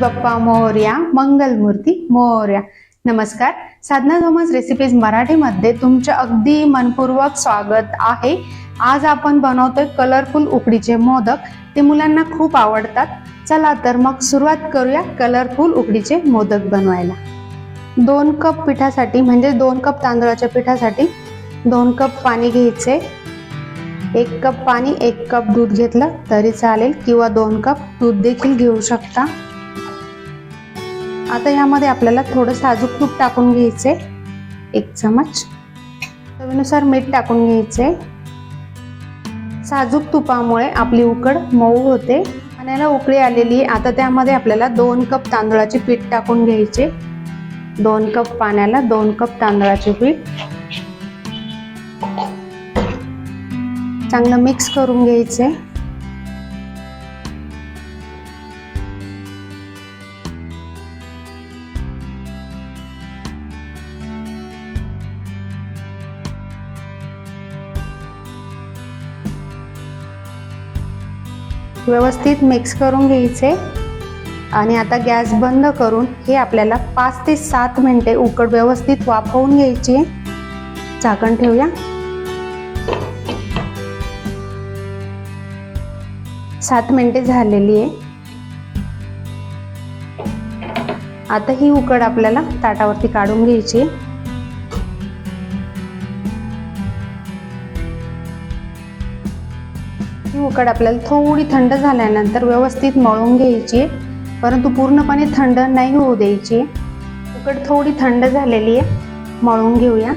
गणपती बाप्पा मोर्या मंगलमूर्ती मोर्या. नमस्कार. साधना Thomas recipes मराठीमध्ये तुमचे अगदी मनपूर्वक स्वागत आहे. आज आपण बनवतोय कलरफुल उकडीचे मोदक. ते मुलांना खूप आवडतात. चला तर मग सुरुवात करूया कलरफुल उकडीचे मोदक बनवायला. दोन कप पिठासाठी म्हणजे दोन कप तांदळाच्या पिठासाठी दोन कप पाणी घ्यायचे. एक कप पाणी एक कप दूध घेतलं तरी चालेल किंवा दोन कप दूध देखील घेऊ शकता. आता यामध्ये आपल्याला थोडं साजूक तूप टाकून घ्यायचे एक चमच. चवीनुसार मीठ टाकून घ्यायचे साजूक तुपामुळे आपली उकड मऊ होते. पाण्याला उकळी आलेली आहे. आता त्यामध्ये आपल्याला दोन कप तांदळाचे पीठ टाकून घ्यायचे. दोन कप पाण्याला दोन कप तांदळाचे पीठ. चांगलं मिक्स करून घ्यायचे व्यवस्थित मिक्स करून घ्यायचे. आणि आता गॅस बंद करून हे आपल्याला पाच ते सात मिनटे उकड व्यवस्थित वाफवून घ्यायची. झाकण ठेवूया. सात मिनिटे झालेली आहे. आता ही उकड आपल्याला ताटावरती काढून घ्यायची. ही उकड आपल्याला थोडी थंड झाल्यानंतर व्यवस्थित मळून घ्यायची. परंतु पूर्णपणे थंड नाही होऊ द्यायची. उकड थोडी थंड झालेली आहे. मळून घेऊया.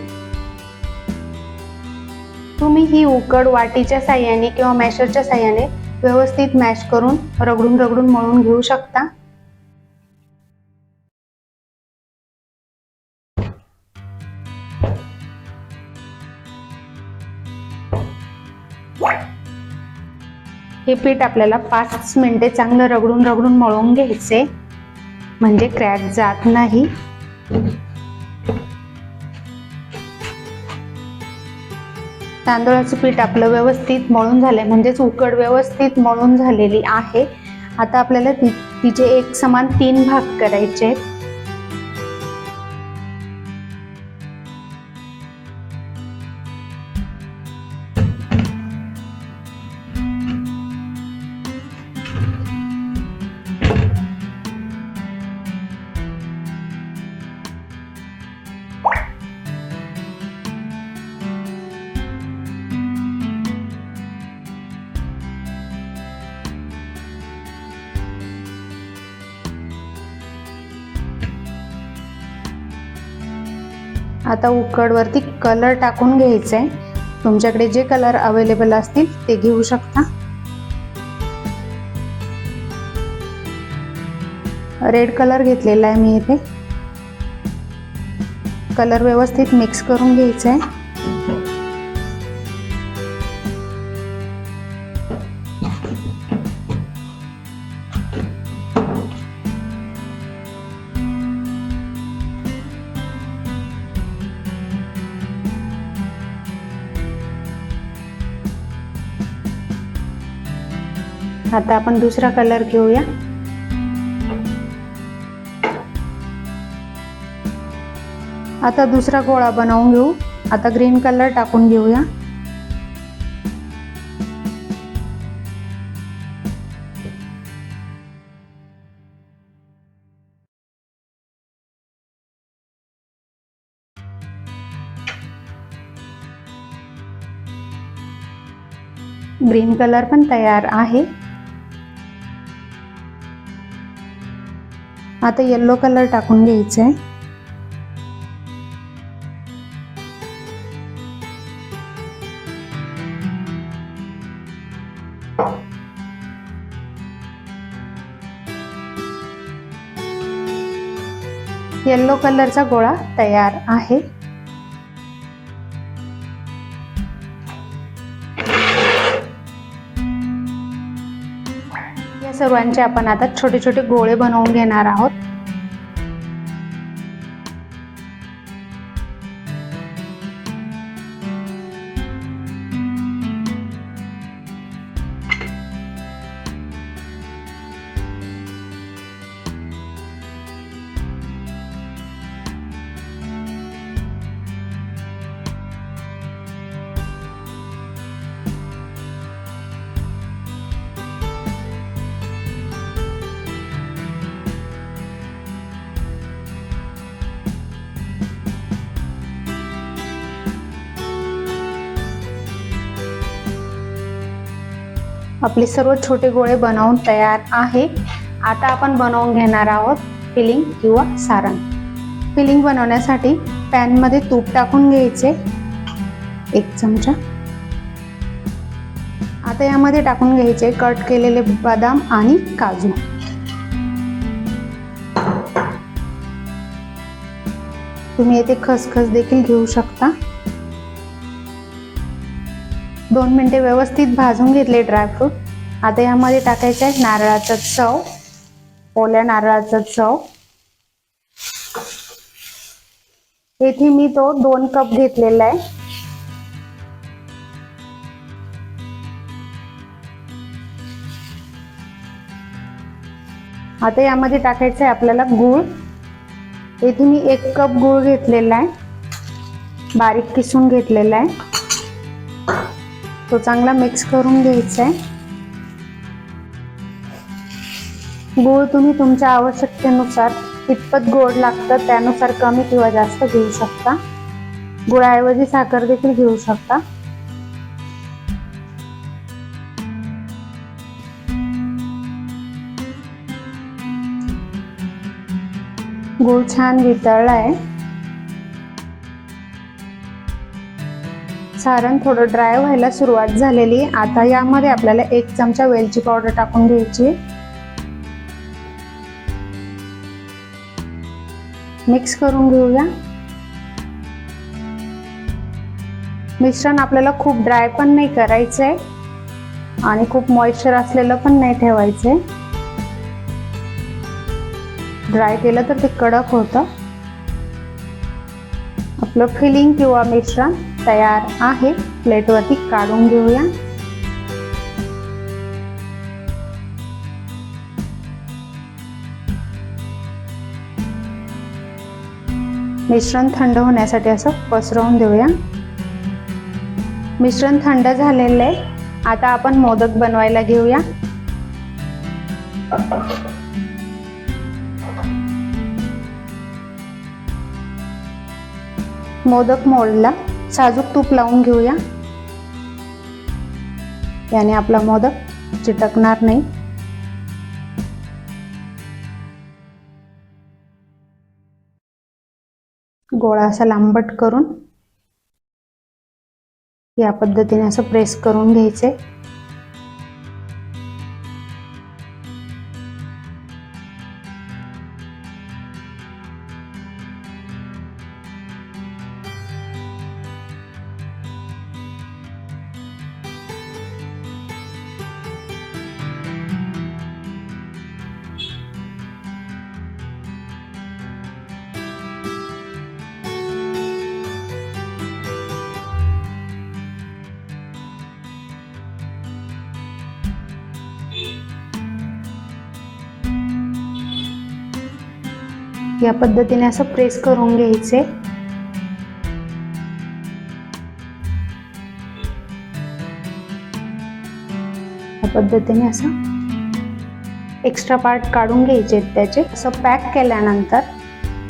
तुम्ही ही उकड वाटीच्या साह्याने किंवा मॅशरच्या साह्याने व्यवस्थित मॅश करून रगडून रगडून मळून घेऊ शकता. हे पीठ आपल्याला पाच मिनिटे चांगलं रगडून रगडून मळून घ्यायचे. म्हणजे क्रॅक जात नाही. तांदळाचं पीठ आपलं व्यवस्थित मळून झालंय. म्हणजेच उकड व्यवस्थित मळून झालेली आहे. आता आपल्याला ति तिचे एक समान तीन भाग करायचे आहेत. आता उकडवरती कलर टाकून घ्यायचा. आहे तुमच्याकडे जे कलर अवेलेबल असतील ते घेऊ शकता. रेड कलर घेतलेला आहे मी इथे. कलर व्यवस्थित मिक्स करून घ्यायचा. आहे आता आपण दुसरा कलर घेऊया. आता दुसरा गोळा बनवून घेऊ. आता ग्रीन कलर टाकून घेऊया. ग्रीन कलर पण तयार आहे. आता येल्लो कलर टाकून घ्यायचा आहे येल्लो कलरचा गोळा तयार आहे. सर्वांचे आपण आता छोटे छोटे गोळे बनवून घेणार आहोत. आपले सर्व छोटे गोळे बनवून तयार आहे. आता आपण बनवून घेणार आहोत फिलिंग किंवा सारण. फिलिंग बनवण्यासाठी पॅनमध्ये तूप टाकून घ्यायचे. एक चमचा. आता यामध्ये टाकून घ्यायचे कट केलेले बदाम आणि काजू. तुम्ही येथे खसखस देखील घेऊ शकता. दोन मिनिटे व्यवस्थित भाजून घेतले ड्रायफ्रूट आता यामध्ये टाकायचे आहे नारळाचा चव ओल्या नारळाचा चव. येथे मी तो दोन कप घेतलेला आहे. आता यामध्ये टाकायचं आहे आपल्याला गूळ. येथे मी एक कप गूळ घेतलेला आहे. बारीक किसून घेतलेला आहे. तो चांगला मिक्स करून घ्यायचा आहे. गूळ तुम्ही तुमच्या आवश्यकतेनुसार कितपत गोड लागतं त्यानुसार कमी किंवा जास्त घेऊ शकता. गुळाऐवजी साखर देखील घेऊ शकता. गूळ छान वितळला आहे. सारण थोडं ड्राय व्हायला सुरुवात झालेली. आता यामध्ये आपल्याला एक चमचा वेलची पावडर टाकून घ्यायची. मिक्स करून घेऊया. मिश्रण आपल्याला खूप ड्राय पण नाही करायचंय आणि खूप मॉइश्चर असलेलं पण नाही ठेवायचंय. ड्राय केलं तर ते कडक होतं. आपलं फिलिंग किंवा मिश्रण. तयार आहे. प्लेटवरती काढून घेऊया. मिश्रण थंड होण्यासाठी असं पसरवून देऊया. मिश्रण थंड झालेलं आहे. आता आपण मोदक बनवायला घेऊया. मोदक मोडला. साजूक तूप लावून घेऊया. याने आपला मोदक चिटकणार नाही. गोळा असा लांबट करून या पद्धतीने असं प्रेस करून घ्यायचे. या पद्धतीने असं प्रेस करून घ्यायचे. या पद्धतीने असं एक्स्ट्रा पार्ट काढून घ्यायचे त्याचे. असं पॅक केल्यानंतर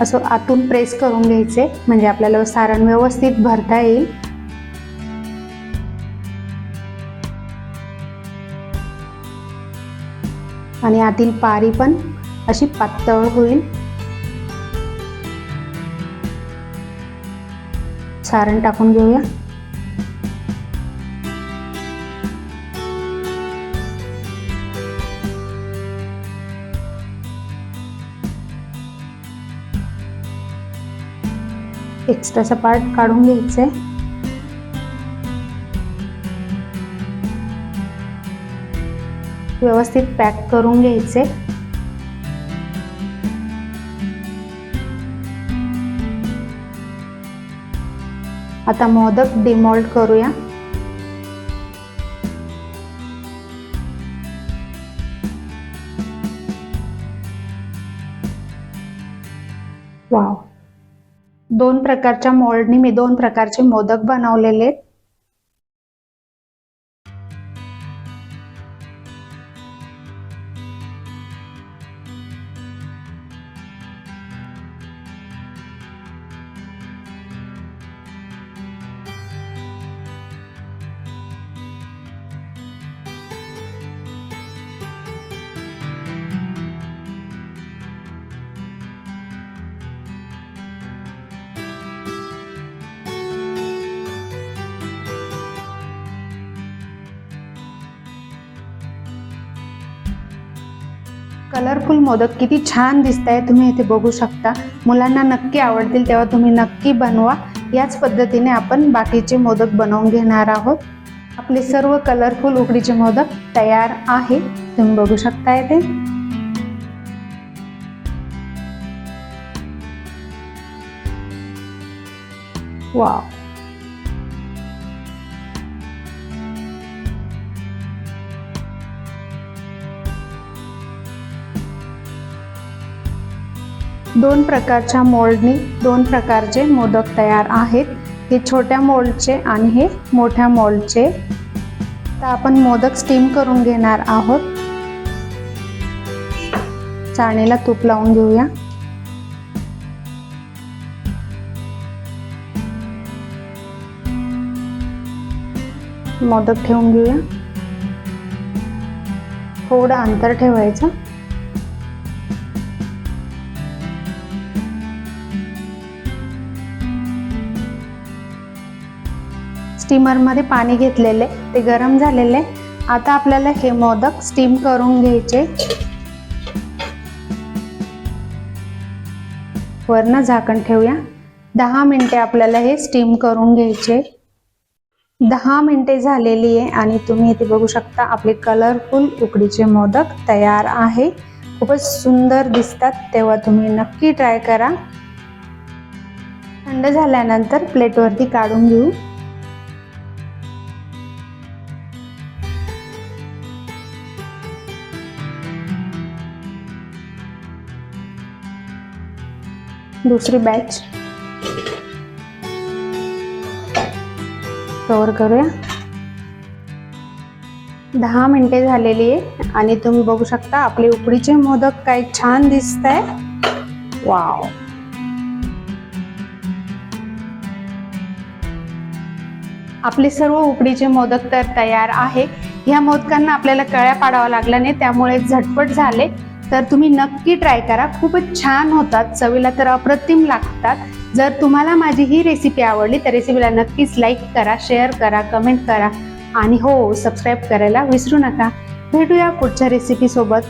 असं आतून प्रेस करून घ्यायचे. म्हणजे आपल्याला सारण व्यवस्थित भरता येईल. आणि आतील पारी पण अशी पातळ होईल. सारण टाकून घेऊया. एक्स्ट्राचा पार्ट काढून घ्यायचंय. व्यवस्थित पॅक करून घ्यायचे आता मोदक डिमॉल्ट करूया वाव दोन प्रकारच्या मोल्डनी मी दोन प्रकारचे मोदक बनवलेले आहेत. कलरफुल मोदक किती छान दिसत आहे तुम्ही इथे बघू शकता. मुलांना नक्की आवडतील तेव्हा तुम्ही नक्की बनवा. याच पद्धतीने आपण बाकीचे मोदक बनवून घेणार आहोत. आपले सर्व कलरफुल उकडीचे मोदक तयार आहे. तुम्ही बघू शकता ते वा दोन प्रकारच्या मोल्डनी दोन प्रकारचे मोदक तयार आहेत. हे छोट्या मोल्डचे आणि हे मोठ्या मोल्डचे. तर आपण मोदक स्टीम करून घेणार आहोत. चाळणीला तूप लावून घेऊया. मोदक ठेवून घेऊया. थोडं अंतर ठेवायचं. स्टीमरमध्ये पाणी घेतलेले ते गरम झालेले. आता आपल्याला हे मोदक स्टीम करून घ्यायचे. वरनं झाकण ठेवूया. दहा मिनिटे आपल्याला हे स्टीम करून घ्यायचे. दहा मिनिटे झालेली आहे आणि तुम्ही इथे बघू शकता आपले कलरफुल उकडीचे मोदक तयार आहे. खूपच सुंदर दिसतात तेव्हा तुम्ही नक्की ट्राय करा. थंड झाल्यानंतर प्लेटवरती काढून घेऊ. दुसरी बॅच कवर करूया. दहा मिनिटे झालेली आहे आणि तुम्ही बघू शकता आपले उकडीचे मोदक काय छान दिसत आहे वाव आपले सर्व उकडीचे मोदक तर तयार आहे. ह्या मोदकांना आपल्याला कळ्या पाडावा लागला नाही त्यामुळे झटपट झाले. तर तुम्ही नक्की ट्राय करा. खूपच छान होतात चवीला तर अप्रतिम लागतात. जर तुम्हाला माझी ही रेसिपी आवडली तर रेसिपीला नक्कीच लाईक करा शेअर करा कमेंट करा. आणि हो सबस्क्राईब करायला विसरू नका. भेटूया पुढच्या रेसिपीसोबत